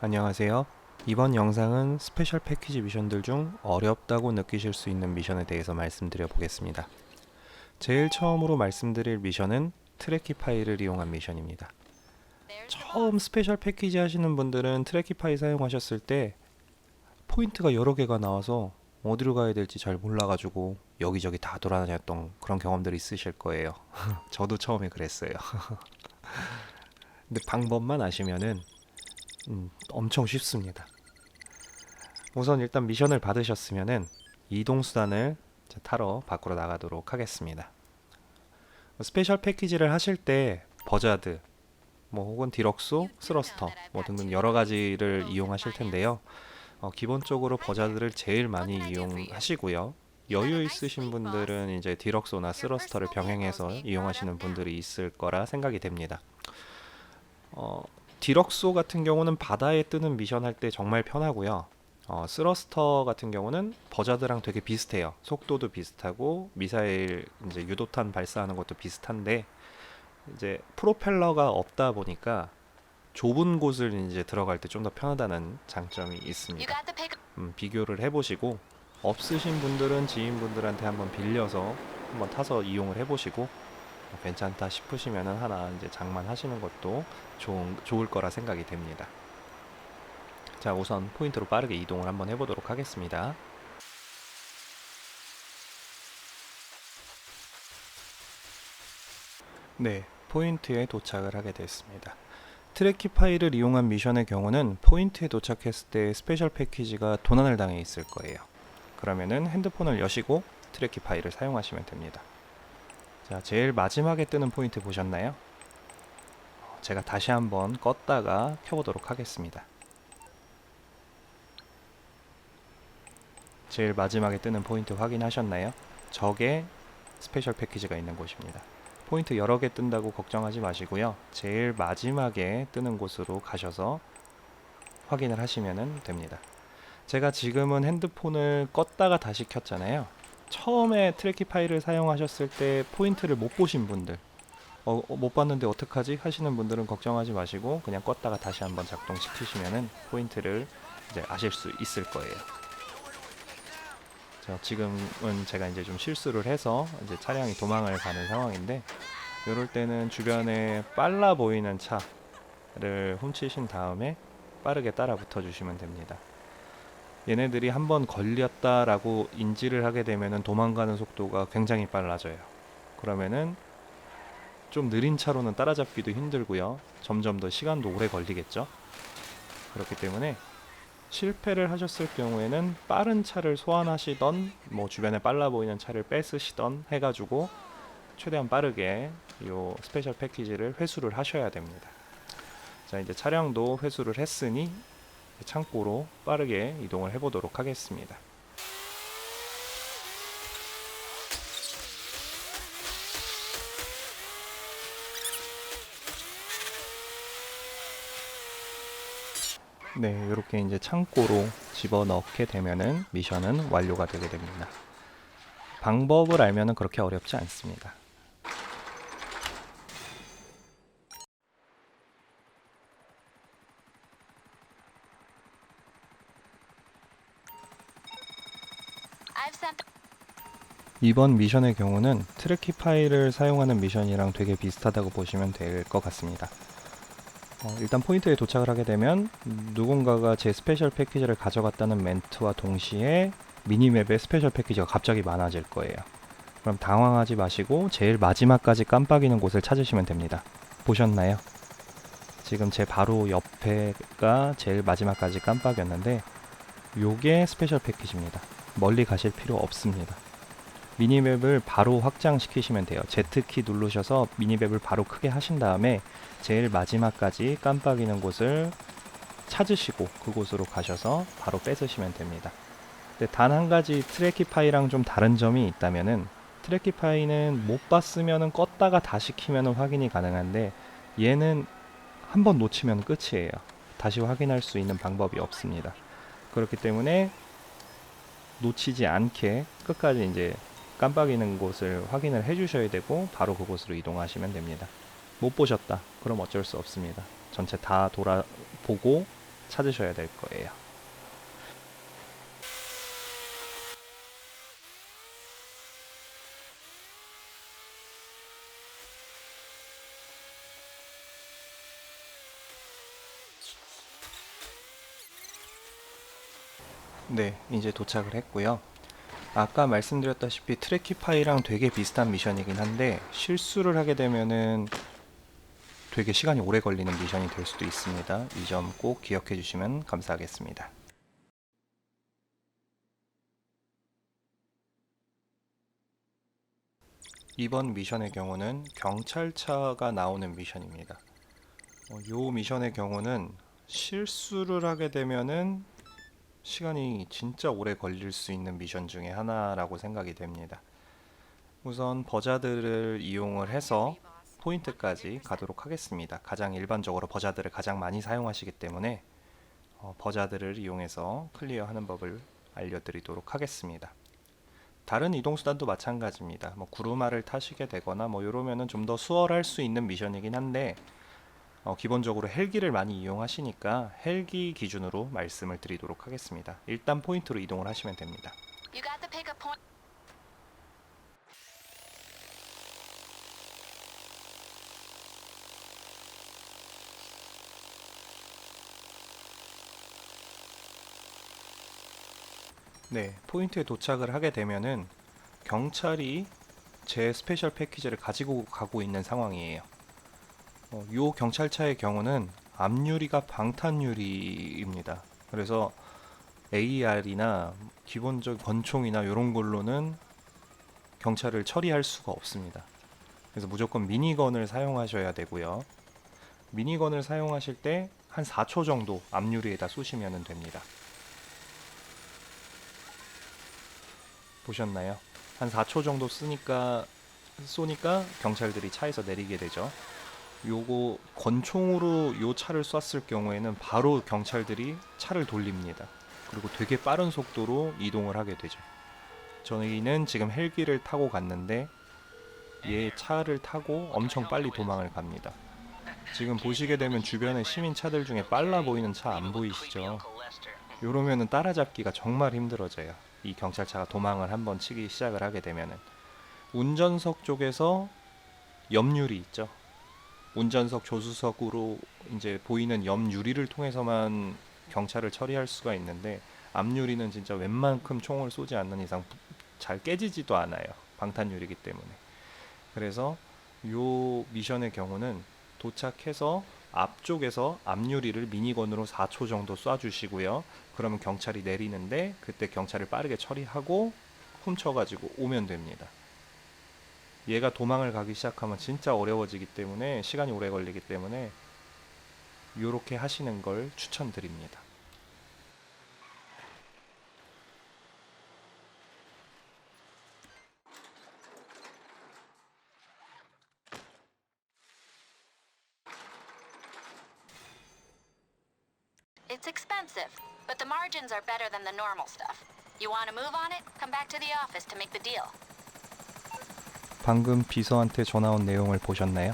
안녕하세요. 이번 영상은 스페셜 패키지 미션들 중 어렵다고 느끼실 수 있는 미션에 대해서 말씀드려 보겠습니다. 제일 처음으로 말씀드릴 미션은 트래키파이를 이용한 미션입니다. 처음 스페셜 패키지 하시는 분들은 트래키파이 사용하셨을 때 포인트가 여러 개가 나와서 어디로 가야 될지 잘 몰라가지고 여기저기 다 돌아다녔던 그런 경험들이 있으실 거예요. 저도 처음에 그랬어요. 근데 방법만 아시면은 음, 엄청 쉽습니다. 우선 일단 미션을 받으셨으면은 이동 수단을 타러 밖으로 나가도록 하겠습니다. 스페셜 패키지를 하실 때 버자드, 뭐 혹은 디럭소, 스러스터 뭐 등등 여러 가지를 이용하실 텐데요. 어, 기본적으로 버자드를 제일 많이 이용하시고요. 여유 있으신 분들은 이제 디럭소나 스러스터를 병행해서 이용하시는 분들이 있을 거라 생각이 됩니다. 어, 디럭소 같은 경우는 바다에 뜨는 미션 할 때 정말 편하고요. 어, 스러스터 같은 경우는 버자드랑 되게 비슷해요. 속도도 비슷하고 미사일 이제 유도탄 발사하는 것도 비슷한데 이제 프로펠러가 없다 보니까 좁은 곳을 이제 들어갈 때 좀 더 편하다는 장점이 있습니다. 음, 비교를 해보시고 없으신 분들은 지인분들한테 한번 빌려서 한번 타서 이용을 해보시고 어, 괜찮다 싶으시면은 하나 이제 장만하시는 것도 좋은, 좋을 거라 생각이 됩니다. 자, 우선 포인트로 빠르게 이동을 한번 해보도록 하겠습니다. 네, 포인트에 도착을 하게 됐습니다. 트래키파이를 이용한 미션의 경우는 포인트에 도착했을 때 스페셜 패키지가 도난을 당해 있을 거예요. 그러면은 핸드폰을 여시고 트래키파이를 사용하시면 됩니다. 자, 제일 마지막에 뜨는 포인트 보셨나요? 어, 제가 다시 한번 껐다가 켜보도록 하겠습니다. 제일 마지막에 뜨는 포인트 확인하셨나요? 저게 스페셜 패키지가 있는 곳입니다. 포인트 여러 개 뜬다고 걱정하지 마시고요. 제일 마지막에 뜨는 곳으로 가셔서 확인을 하시면 됩니다. 제가 지금은 핸드폰을 껐다가 다시 켰잖아요. 처음에 트래키 파일을 사용하셨을 때 포인트를 못 보신 분들, 어, 어, 못 봤는데 어떡하지? 하시는 분들은 걱정하지 마시고 그냥 껐다가 다시 한번 작동시키시면은 포인트를 이제 아실 수 있을 거예요. 자, 지금은 제가 이제 좀 실수를 해서 이제 차량이 도망을 가는 상황인데 이럴 때는 주변에 빨라 보이는 차를 훔치신 다음에 빠르게 따라 붙어 주시면 됩니다. 얘네들이 한번 걸렸다라고 인지를 하게 되면은 도망가는 속도가 굉장히 빨라져요. 그러면은 좀 느린 차로는 따라잡기도 힘들고요. 점점 더 시간도 오래 걸리겠죠. 그렇기 때문에 실패를 하셨을 경우에는 빠른 차를 소환하시던 뭐 주변에 빨라 보이는 차를 뺏으시던 해가지고 최대한 빠르게 요 스페셜 패키지를 회수를 하셔야 됩니다. 자 이제 차량도 회수를 했으니 창고로 빠르게 이동을 해보도록 하겠습니다. 네, 이렇게 이제 창고로 집어 넣게 되면은 미션은 완료가 되게 됩니다. 방법을 알면은 그렇게 어렵지 않습니다. 이번 미션의 경우는 트래키 파일을 사용하는 미션이랑 되게 비슷하다고 보시면 될 것 같습니다. 어, 일단 포인트에 도착을 하게 되면 누군가가 제 스페셜 패키지를 가져갔다는 멘트와 동시에 미니맵에 스페셜 패키지가 갑자기 많아질 거예요. 그럼 당황하지 마시고 제일 마지막까지 깜빡이는 곳을 찾으시면 됩니다. 보셨나요? 지금 제 바로 옆에가 제일 마지막까지 깜빡이었는데 요게 스페셜 패키지입니다. 멀리 가실 필요 없습니다. 미니맵을 바로 확장시키시면 돼요. Z키 누르셔서 미니맵을 바로 크게 하신 다음에 제일 마지막까지 깜빡이는 곳을 찾으시고 그곳으로 가셔서 바로 뺏으시면 됩니다. 근데 단 한 가지 트래키파이랑 좀 다른 점이 있다면은 트래키파이는 못 봤으면은 껐다가 다시 키면은 확인이 가능한데 얘는 한 번 놓치면 끝이에요. 다시 확인할 수 있는 방법이 없습니다. 그렇기 때문에 놓치지 않게 끝까지 이제 깜빡이는 곳을 확인을 해 주셔야 되고 바로 그곳으로 이동하시면 됩니다. 못 보셨다. 그럼 어쩔 수 없습니다. 전체 다 돌아보고 찾으셔야 될 거예요. 네, 이제 도착을 했고요. 아까 말씀드렸다시피 트래키파이랑 되게 비슷한 미션이긴 한데 실수를 하게 되면은 되게 시간이 오래 걸리는 미션이 될 수도 있습니다. 이 점 꼭 기억해 주시면 감사하겠습니다. 이번 미션의 경우는 경찰차가 나오는 미션입니다. 어, 요 미션의 경우는 실수를 하게 되면은 시간이 진짜 오래 걸릴 수 있는 미션 중에 하나라고 생각이 됩니다. 우선 버자들을 이용을 해서 포인트까지 가도록 하겠습니다. 가장 일반적으로 버자들을 가장 많이 사용하시기 때문에 어, 버자들을 이용해서 클리어하는 법을 알려드리도록 하겠습니다. 다른 이동 수단도 마찬가지입니다. 뭐 구루마를 타시게 되거나 뭐 이러면은 좀 더 수월할 수 있는 미션이긴 한데 어, 기본적으로 헬기를 많이 이용하시니까 헬기 기준으로 말씀을 드리도록 하겠습니다. 일단 포인트로 이동을 하시면 됩니다. You got the pickup point. 네, 포인트에 도착을 하게 되면은 경찰이 제 스페셜 패키지를 가지고 가고 있는 상황이에요. 어, 요 경찰차의 경우는 앞유리가 방탄유리입니다. 그래서 AR이나 기본적 권총이나 이런 걸로는 경찰을 처리할 수가 없습니다. 그래서 무조건 미니건을 사용하셔야 되고요. 미니건을 사용하실 때 한 4초 정도 앞유리에다 쏘시면 됩니다. 보셨나요? 한 4초 정도 쓰니까 쏘니까 경찰들이 차에서 내리게 되죠. 요거 권총으로 요 차를 쐈을 경우에는 바로 경찰들이 차를 돌립니다. 그리고 되게 빠른 속도로 이동을 하게 되죠. 저희는 지금 헬기를 타고 갔는데 얘 차를 타고 엄청 빨리 도망을 갑니다. 지금 보시게 되면 주변에 시민 차들 중에 빨라 보이는 차 안 보이시죠? 요러면은 따라잡기가 정말 힘들어져요. 이 경찰차가 도망을 한번 치기 시작을 하게 되면은 운전석 쪽에서 옆유리 있죠. 운전석 조수석으로 이제 보이는 옆 유리를 통해서만 경찰을 처리할 수가 있는데 앞 유리는 진짜 웬만큼 총을 쏘지 않는 이상 부- 잘 깨지지도 않아요. 방탄 유리기 때문에. 그래서 요 미션의 경우는 도착해서 앞쪽에서 앞유리를 미니건으로 4초 정도 쏴주시고요. 그러면 경찰이 내리는데 그때 경찰을 빠르게 처리하고 훔쳐가지고 오면 됩니다. 얘가 도망을 가기 시작하면 진짜 어려워지기 때문에 시간이 오래 걸리기 때문에 이렇게 하시는 걸 추천드립니다. 방금 비서한테 전화 온 내용을 보셨나요?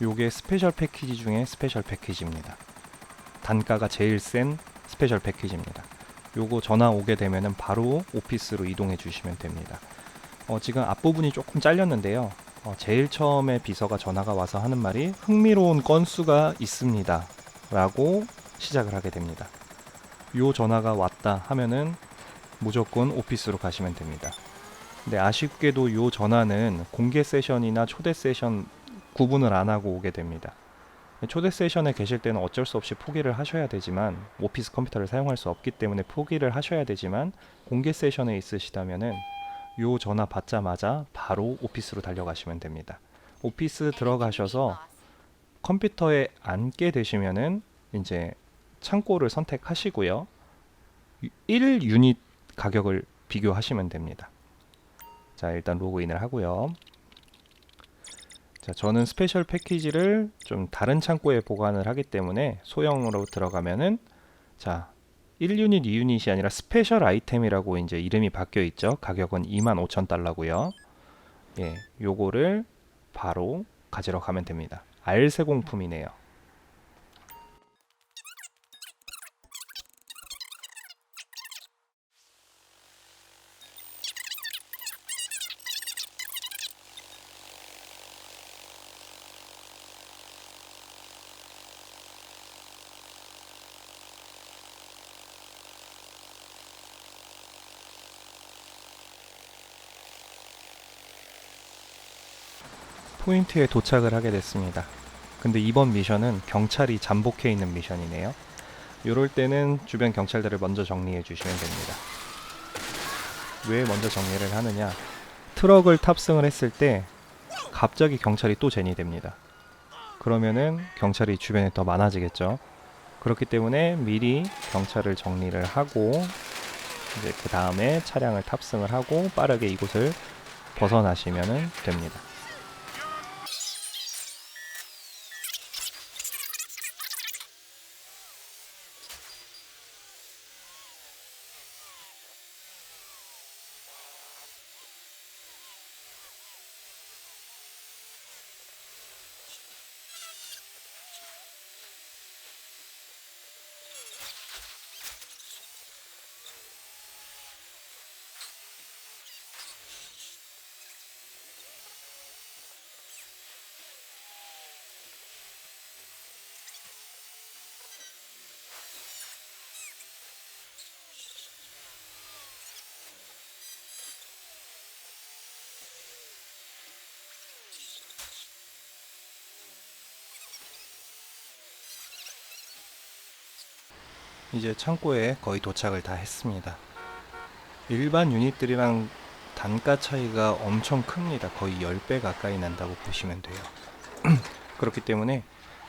요게 스페셜 패키지 중에 스페셜 패키지입니다. 단가가 제일 센 스페셜 패키지입니다. 요거 전화 오게 되면은 바로 오피스로 이동해 주시면 됩니다. 어, 지금 앞부분이 조금 잘렸는데요. 어, 제일 처음에 비서가 전화가 와서 하는 말이 흥미로운 건수가 있습니다. 라고 시작을 하게 됩니다. 요 전화가 왔다 하면은 무조건 오피스로 가시면 됩니다. 근데 아쉽게도 요 전화는 공개 세션이나 초대 세션 구분을 안 하고 오게 됩니다. 초대 세션에 계실 때는 어쩔 수 없이 포기를 하셔야 되지만 오피스 컴퓨터를 사용할 수 없기 때문에 포기를 하셔야 되지만 공개 세션에 있으시다면은 요 전화 받자마자 바로 오피스로 달려가시면 됩니다. 오피스 들어가셔서 컴퓨터에 앉게 되시면은 이제 창고를 선택하시고요. 1 유닛 가격을 비교하시면 됩니다. 자, 일단 로그인을 하고요. 자, 저는 스페셜 패키지를 좀 다른 창고에 보관을 하기 때문에 소형으로 들어가면은 자, 1유닛, 2유닛이 아니라 스페셜 아이템이라고 이제 이름이 바뀌어 있죠. 가격은 25,000달러고요. 예, 요거를 바로 가지러 가면 됩니다. 알세 공품이네요. 포인트에 도착을 하게 됐습니다. 근데 이번 미션은 경찰이 잠복해 있는 미션이네요. 이럴 때는 주변 경찰들을 먼저 정리해 주시면 됩니다. 왜 먼저 정리를 하느냐? 트럭을 탑승을 했을 때 갑자기 경찰이 또 제니 됩니다. 그러면은 경찰이 주변에 더 많아지겠죠. 그렇기 때문에 미리 경찰을 정리를 하고 이제 그 다음에 차량을 탑승을 하고 빠르게 이곳을 벗어나시면 됩니다. 이제 창고에 거의 도착을 다 했습니다. 일반 유닛들이랑 단가 차이가 엄청 큽니다. 거의 10배 가까이 난다고 보시면 돼요. 그렇기 때문에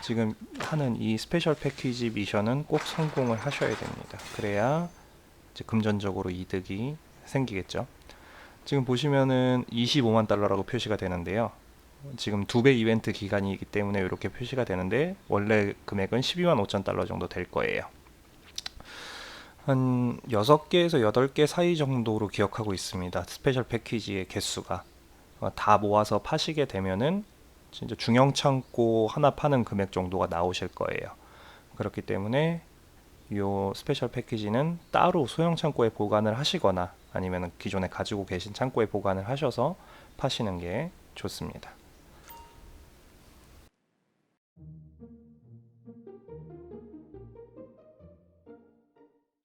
지금 하는 이 스페셜 패키지 미션은 꼭 성공을 하셔야 됩니다. 그래야 금전적으로 이득이 생기겠죠. 지금 보시면은 25만 달러라고 표시가 되는데요. 지금 두 배 이벤트 기간이기 때문에 이렇게 표시가 되는데 원래 금액은 12만 5천 달러 정도 될 거예요. 한 6개에서 8개 사이 정도로 기억하고 있습니다. 스페셜 패키지의 개수가. 어, 다 모아서 파시게 되면은 진짜 중형 창고 하나 파는 금액 정도가 나오실 거예요. 그렇기 때문에 이 스페셜 패키지는 따로 소형 창고에 보관을 하시거나 아니면 기존에 가지고 계신 창고에 보관을 하셔서 파시는 게 좋습니다.